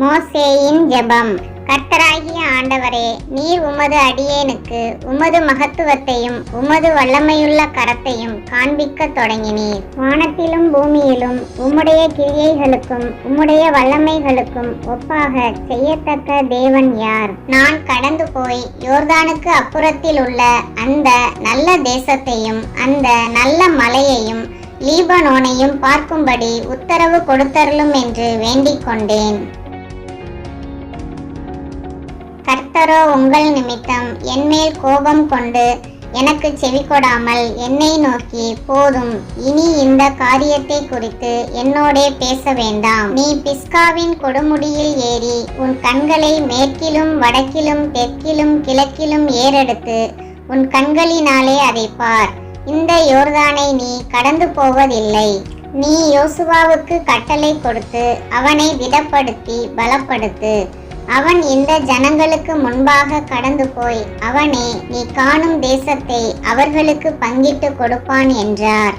மோசேயின் ஜெபம். கர்த்தராகிய ஆண்டவரே நீர் உமது அடியேனுக்கு உமது மகத்துவத்தையும் உமது வல்லமையுள்ள கரத்தையும் காண்பிக்கத் தொடங்கினீர். வானத்திலும் பூமியிலும் உம்முடைய கிரியைகளுக்கும் உம்முடைய வல்லமைகளுக்கும் ஒப்பாக செய்யத்தக்க தேவன் யார்? நான் கடந்து போய் யோர்தானுக்கு அப்புறத்தில் உள்ள அந்த நல்ல தேசத்தையும் அந்த நல்ல மலையையும் லீபனோனையும் பார்க்கும்படி உத்தரவு கொடுத்தருளும் என்று வேண்டிக் கொண்டேன் கர்த்தரோ உங்கள் நிமித்தம் என்மேல் கோபம் கொண்டு எனக்கு செவி கொடாமல் என்னை நோக்கி போதும். இனி இந்த காரியத்தை குறித்து என்னோடே பேச வேண்டாம். நீ பிஸ்காவின் கொடுமுடியில் ஏறி உன் கண்களை மேற்கிலும் வடக்கிலும் தெற்கிலும் கிழக்கிலும் ஏறெடுத்து உன் கண்களினாலே அதை பார். இந்த யோர்தானை நீ கடந்து போவதில்லை. நீ யோசுவாவுக்கு கட்டளை கொடுத்து அவனை திடப்படுத்தி பலப்படுத்து. அவன் இந்த ஜனங்களுக்கு முன்பாக கடந்து போய் அவனே நீ காணும் தேசத்தை அவர்களுக்கு பங்கிட்டு கொடுப்பான் என்றார்.